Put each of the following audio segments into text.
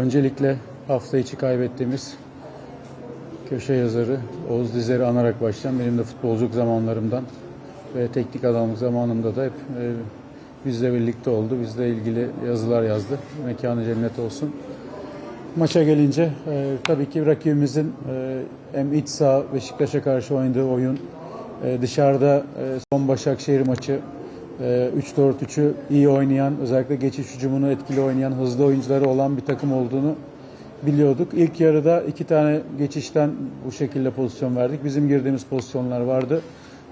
Öncelikle hafta içi kaybettiğimiz köşe yazarı Oğuz Dizer'i anarak başlayan benim de futbolculuk zamanlarımdan ve teknik adamlık zamanımda da hep e, bizle birlikte oldu. Bizle ilgili yazılar yazdı. Mekanı cennet olsun. Maça gelince e, tabii ki rakibimizin e, hem iç saha Beşiktaş'a karşı oynadığı oyun, e, dışarıda e, son Başakşehir maçı 3-4-3'ü iyi oynayan, özellikle geçiş hücumunu etkili oynayan, hızlı oyuncuları olan bir takım olduğunu biliyorduk. İlk yarıda iki tane geçişten bu şekilde pozisyon verdik. Bizim girdiğimiz pozisyonlar vardı.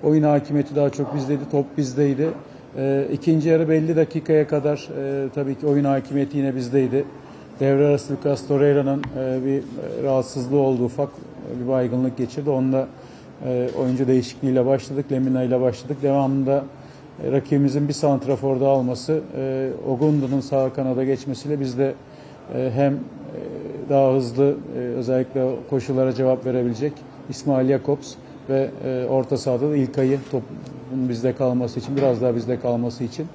Oyun hakimiyeti daha çok bizdeydi, top bizdeydi. E, ikinci yarı belli dakikaya kadar e, tabii ki oyun hakimiyeti yine bizdeydi. Devre arası Lucas Torreira'nın e, bir e, rahatsızlığı oldu ufak bir baygınlık geçirdi. Onda e, oyuncu değişikliğiyle başladık. Lemina ile başladık. Devamında rakibimizin bir santrafor daha alması, e, Ogundu'nun sağ kanada geçmesiyle biz de e, hem e, daha hızlı e, özellikle koşulara cevap verebilecek İsmail Jakobs ve e, orta sahada da İlkay'ı topun bizde kalması için, biraz daha bizde kalması için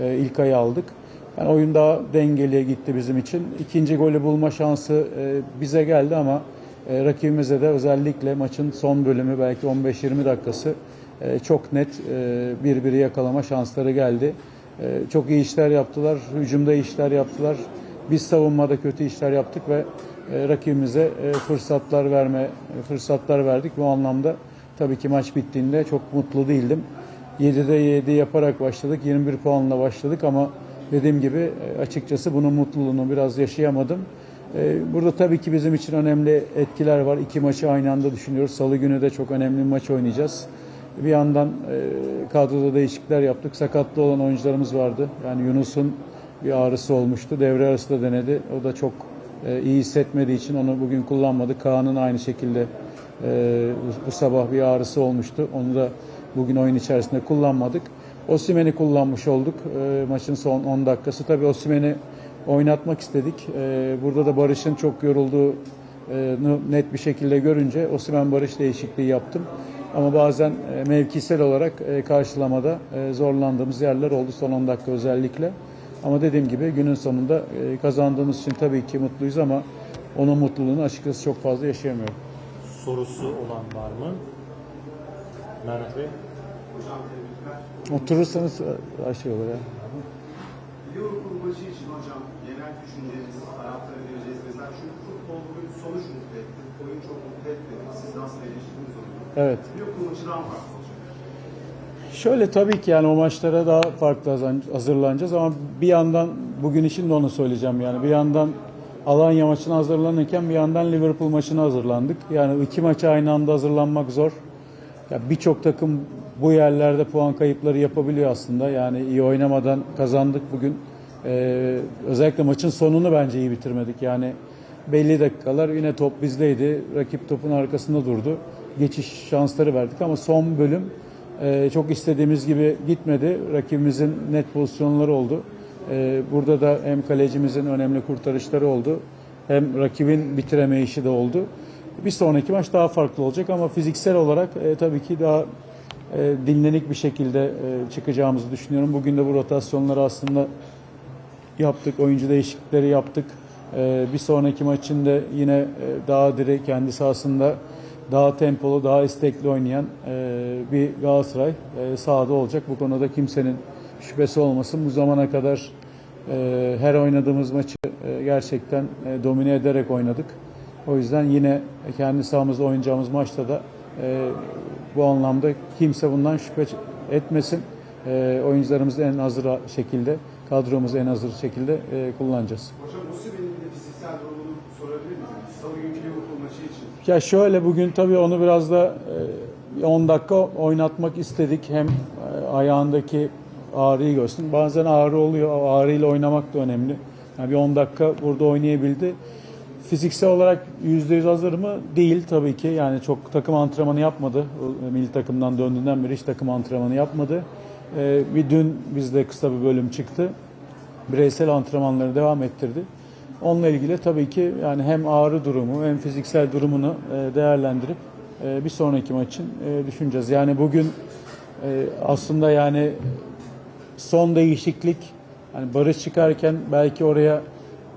e, İlkay'ı aldık. Yani oyun daha dengeli gitti bizim için. İkinci golü bulma şansı e, bize geldi ama e, rakibimize de özellikle maçın son bölümü belki 15-20 dakikası e, çok net e, birbiri yakalama şansları geldi. E, çok iyi işler yaptılar, hücumda iyi işler yaptılar. Biz savunmada kötü işler yaptık ve e, rakibimize e, fırsatlar verme e, fırsatlar verdik. Bu anlamda tabii ki maç bittiğinde çok mutlu değildim. 7'de 7 yaparak başladık. 21 puanla başladık ama dediğim gibi e, açıkçası bunun mutluluğunu biraz yaşayamadım. E, Burada tabii ki bizim için önemli etkiler var. İki maçı aynı anda düşünüyoruz. Salı günü de çok önemli bir maç oynayacağız. Bir yandan e, kadroda değişiklikler yaptık. Sakatlı olan oyuncularımız vardı. Yani Yunus'un bir ağrısı olmuştu. Devre arası da denedi. O da çok e, iyi hissetmediği için onu bugün kullanmadı. Kaan'ın aynı şekilde e, bu, sabah bir ağrısı olmuştu. Onu da bugün oyun içerisinde kullanmadık. Osimhen'i kullanmış olduk maçın son 10 dakikası. Tabii Osimhen'i oynatmak istedik. E, burada da Barış'ın çok yorulduğu e, net bir şekilde görünce Osimhen Barış değişikliği yaptım. Ama bazen e, mevkisel olarak e, karşılamada e, zorlandığımız yerler oldu son 10 dakika özellikle. Ama dediğim gibi günün sonunda kazandığımız için tabii ki mutluyuz ama onun mutluluğunu açıkçası çok fazla yaşayamıyorum. sorusu olan var mı? Mehmet Bey. Oturursanız şey olur ya. Liverpool maçı için hocam genel düşünceniz, taraftarı vereceğiz mesela çünkü futbol bugün sonuç mutlu etti, oyun çok mutlu etmedi. Siz nasıl eleştirdiniz onu? Evet. Maçı daha farklı olacak. Şöyle tabii ki yani o maçlara daha farklı hazırlanacağız ama bir yandan bugün için de onu söyleyeceğim yani bir yandan Alanya maçına hazırlanırken bir yandan Liverpool maçına hazırlandık. Yani iki maça aynı anda hazırlanmak zor. Ya birçok takım bu yerlerde puan kayıpları yapabiliyor aslında. Yani iyi oynamadan kazandık bugün. Ee, özellikle maçın sonunu bence iyi bitirmedik. Yani belli dakikalar yine top bizdeydi. Rakip topun arkasında durdu. Geçiş şansları verdik ama son bölüm e, çok istediğimiz gibi gitmedi. Rakibimizin net pozisyonları oldu. E, burada da hem kalecimizin önemli kurtarışları oldu. Hem rakibin bitiremeyişi de oldu. Bir sonraki maç daha farklı olacak ama fiziksel olarak e, tabii ki daha e, dinlenik bir şekilde e, çıkacağımızı düşünüyorum. Bugün de bu rotasyonları aslında yaptık, oyuncu değişiklikleri yaptık. Ee, bir sonraki maçın da yine e, daha diri kendi sahasında daha tempolu, daha istekli oynayan e, bir Galatasaray e, sahada olacak. Bu konuda kimsenin şüphesi olmasın. Bu zamana kadar e, her oynadığımız maçı e, gerçekten e, domine ederek oynadık. O yüzden yine kendi sahamızda oynayacağımız maçta da e, bu anlamda kimse bundan şüphe etmesin. E, oyuncularımızı en hazır şekilde, kadromuzu en hazır şekilde e, kullanacağız. Hocam Osimhen'in de fiziksel durumunu sorabilir miyiz? Salı günkü Liverpool maçı için. Ya şöyle bugün tabii onu biraz da e, 10 dakika oynatmak istedik. Hem e, ayağındaki ağrıyı görsün. Bazen ağrı oluyor. O ağrıyla oynamak da önemli. Yani bir 10 dakika burada oynayabildi. Fiziksel olarak %100 hazır mı? Değil tabii ki. Yani çok takım antrenmanı yapmadı. Milli takımdan döndüğünden beri hiç takım antrenmanı yapmadı. E, bir dün bizde kısa bir bölüm çıktı. Bireysel antrenmanları devam ettirdi. Onunla ilgili tabii ki yani hem ağrı durumu hem fiziksel durumunu e, değerlendirip e, bir sonraki maçın e, düşüneceğiz. Yani bugün aslında yani son değişiklik hani Barış çıkarken belki oraya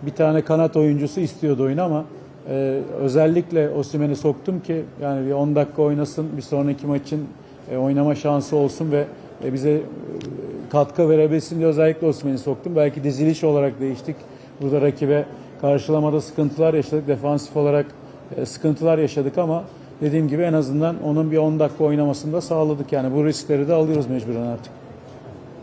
bir tane kanat oyuncusu istiyordu oyunu ama e, özellikle Osimhen'i soktum ki yani bir 10 dakika oynasın bir sonraki maçın e, oynama şansı olsun ve e, bize katkı verebilsin diye özellikle Osimhen'i soktum. Belki diziliş olarak değiştik. Burada rakibe karşılamada sıkıntılar yaşadık. Defansif olarak e, sıkıntılar yaşadık ama dediğim gibi en azından onun bir 10 dakika oynamasını da sağladık. Yani bu riskleri de alıyoruz mecburen artık.